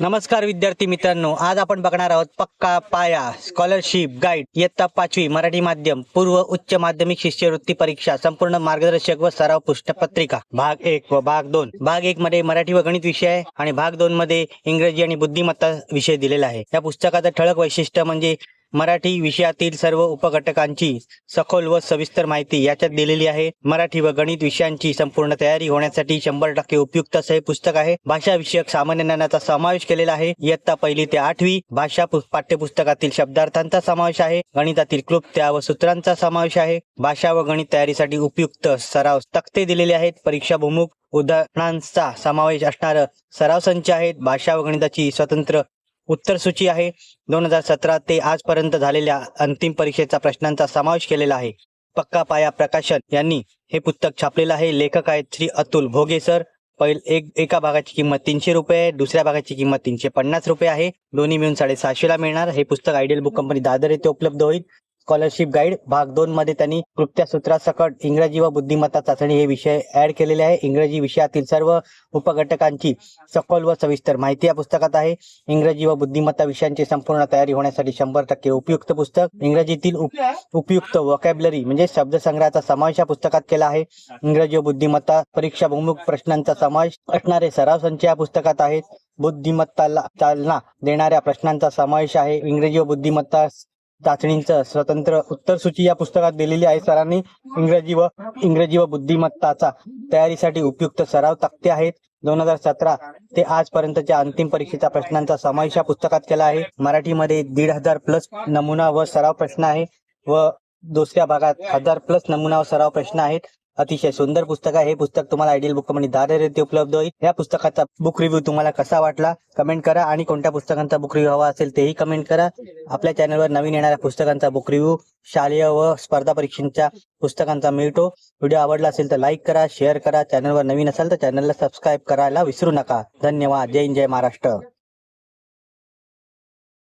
नमस्कार विद्यार्थी मित्रांनो आज आपण बघणार आहोत पक्का पाया स्कॉलरशिप गाईड इयत्ता पाचवी मराठी माध्यम पूर्व उच्च माध्यमिक शिष्यवृत्ती परीक्षा संपूर्ण मार्गदर्शक व सराव पुष्टपत्रिका भाग एक व भाग दोन. भाग एक मध्ये मराठी व गणित विषय आहे आणि भाग दोन मध्ये इंग्रजी आणि बुद्धिमत्ता विषय दिलेला आहे. या पुस्तकाचं ठळक वैशिष्ट्य म्हणजे मराठी विषयातील सर्व उपघटकांची सखोल व सविस्तर माहिती याच्यात दिलेली आहे. मराठी व गणित विषयांची संपूर्ण तयारी होण्यासाठी शंभर टक्के उपयुक्त असं हे पुस्तक आहे. भाषा विषयक सामान्य ज्ञानाचा समावेश केलेला आहे. इयत्ता पहिली ते आठवी भाषा पाठ्यपुस्तकातील शब्दार्थांचा समावेश आहे. गणितातील क्लुप्त्या व सूत्रांचा समावेश आहे. भाषा व गणित तयारीसाठी उपयुक्त सराव तक्ते दिलेले आहेत. परीक्षा भूमुख उदाहरणांचा समावेश असणारं सराव संच आहेत. भाषा व गणिताची स्वतंत्र उत्तर सूची आहे. दोन हजार सतरा ते आजपर्यंत झालेल्या अंतिम परीक्षेचा प्रश्नांचा समावेश केलेला आहे. पक्का पाया प्रकाशन यांनी हे पुस्तक छापलेलं आहे. लेखक आहेत श्री अतुल भोगे सर. पहिल एक एका भागाची किंमत तीनशे रुपये दुसऱ्या भागाची किंमत तीनशे पन्नास रुपये आहे. दोन्ही मिळून साडेसहाशे ला मिळणार. हे पुस्तक आयडियल बुक कंपनी दादर येथे उपलब्ध होईल. स्कॉलरशिप गाईड भाग दोन मध्ये त्यांनी कृत्या सूत्रासकट इंग्रजी व बुद्धिमत्ता चाचणी हे विषय ऍड केलेले आहे. इंग्रजी विषयातील सर्व उपघटकांची सखोल व सविस्तर माहिती या पुस्तकात आहे. इंग्रजी व बुद्धिमत्ता विषयांची संपूर्ण तयारी होण्यासाठी शंभर टक्के उपयुक्त पुस्तक. इंग्रजीतील उप- उपयुक्त वकॅबलरी म्हणजे शब्दसंग्रहाचा समावेश या पुस्तकात केला आहे. इंग्रजी व बुद्धिमत्ता परीक्षा बहुमुख प्रश्नांचा समावेश असणारे सराव संच या पुस्तकात आहेत. बुद्धिमत्ताला चालना देणाऱ्या प्रश्नांचा समावेश आहे. इंग्रजी व बुद्धिमत्ता चाचणींचं स्वतंत्र उत्तर सूची या पुस्तकात दिलेली आहे सरांनी. इंग्रजी व इंग्रजी व बुद्धिमत्ताचा तयारीसाठी उपयुक्त सराव तक्ते आहेत. दोन हजार सतरा ते आजपर्यंतच्या अंतिम परीक्षेच्या प्रश्नांचा समावेश या पुस्तकात केला आहे. मराठीमध्ये दीड हजार प्लस नमुना व सराव प्रश्न आहे व दुसऱ्या भागात हजार प्लस नमुना व सराव प्रश्न आहेत. अतिशय सुंदर पुस्तक आहे. हे पुस्तक तुम्हाला आयडियल बुक कंपनी दादर उपलब्ध होईल. या पुस्तकाचा बुक रिव्ह्यू तुम्हाला कसा वाटला कमेंट करा. आणि कोणत्या पुस्तकांचा बुक रिव्ह्यू हवा असेल तेही कमेंट करा. आपल्या चॅनलवर नवीन येणाऱ्या पुस्तकांचा बुक रिव्ह्यू शालेय व स्पर्धा परीक्षांच्या पुस्तकांचा मिळतो. व्हिडिओ आवडला असेल तर लाईक करा शेअर करा. चॅनलवर नवीन असाल तर चॅनलला सबस्क्राईब करायला विसरू नका. धन्यवाद. जय हिंद, जय महाराष्ट्र.